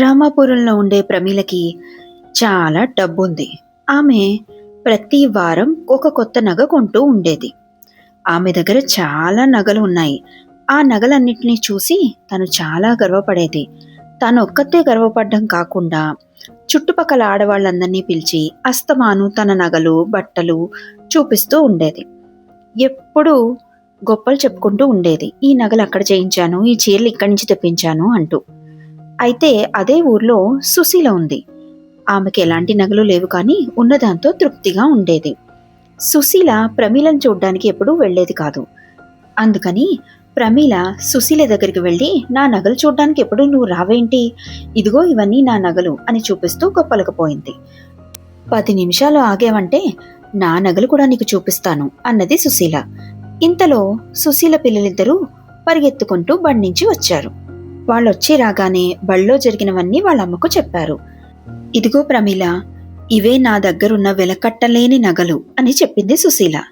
రామాపురంలో ఉండే ప్రమీలకి చాలా డబ్బుంది. ఆమె ప్రతి వారం ఒక కొత్త నగ కొంటూ ఉండేది. ఆమె దగ్గర చాలా నగలు ఉన్నాయి. ఆ నగలన్నిటినీ చూసి తను చాలా గర్వపడేది. తను ఒక్కతే గర్వపడడం కాకుండా చుట్టుపక్కల ఆడవాళ్ళందరినీ పిలిచి అస్తమాను తన నగలు బట్టలు చూపిస్తూ ఉండేది. ఎప్పుడూ గొప్పలు చెప్పుకుంటూ ఉండేది. ఈ నగలు అక్కడ చేయించాను ఈ చీరలు ఇక్కడి నుంచి తెప్పించాను అంటూ. అయితే అదే ఊర్లో సుశీల ఉంది. ఆమెకి ఎలాంటి నగలు లేవు కానీ ఉన్నదాంతో తృప్తిగా ఉండేది. సుశీల ప్రమీలను చూడ్డానికి ఎప్పుడూ వెళ్ళేది కాదు. అందుకని ప్రమీల సుశీల దగ్గరికి వెళ్ళి నా నగలు చూడ్డానికి ఎప్పుడు నువ్వు రావేంటి? ఇదిగో ఇవన్నీ నా నగలు అని చూపిస్తూ గొప్పలకపోయింది పది నిమిషాలు ఆగేవంటే నా నగలు కూడా నీకు చూపిస్తాను అన్నది సుశీల. ఇంతలో సుశీల పిల్లలిద్దరూ పరిగెత్తుకుంటూ బండి నుంచి వచ్చారు. వాళ్ళొచ్చి రాగానే బళ్ళో జరిగినవన్నీ వాళ్ళమ్మకు చెప్పారు. ఇదిగో ప్రమీల ఇవే నా దగ్గరున్న వెలకట్టలేని నగలు అని చెప్పింది సుశీల.